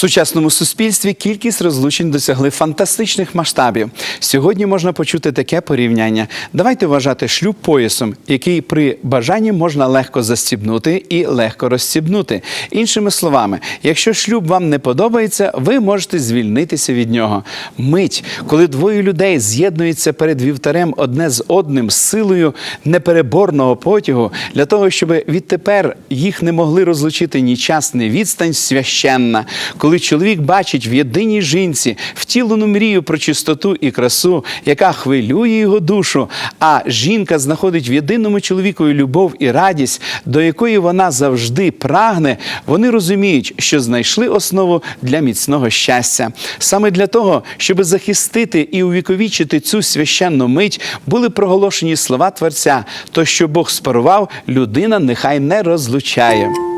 сучасному суспільстві кількість розлучень досягли фантастичних масштабів. Сьогодні можна почути таке порівняння. Давайте вважати шлюб поясом, який при бажанні можна легко застібнути і легко розстібнути. Іншими словами, якщо шлюб вам не подобається, ви можете звільнитися від нього. Мить, коли двоє людей з'єднуються перед вівтарем одне з одним з силою непереборного потягу, для того, щоб відтепер їх не могли розлучити ні час, ні відстань священна. Коли чоловік бачить в єдиній жінці втілену мрію про чистоту і красу, яка хвилює його душу, а жінка знаходить в єдиному чоловікові любов і радість, до якої вона завжди прагне, вони розуміють, що знайшли основу для міцного щастя. Саме для того, щоб захистити і увіковічити цю священну мить, були проголошені слова Творця: то, що Бог спарував, людина нехай не розлучає.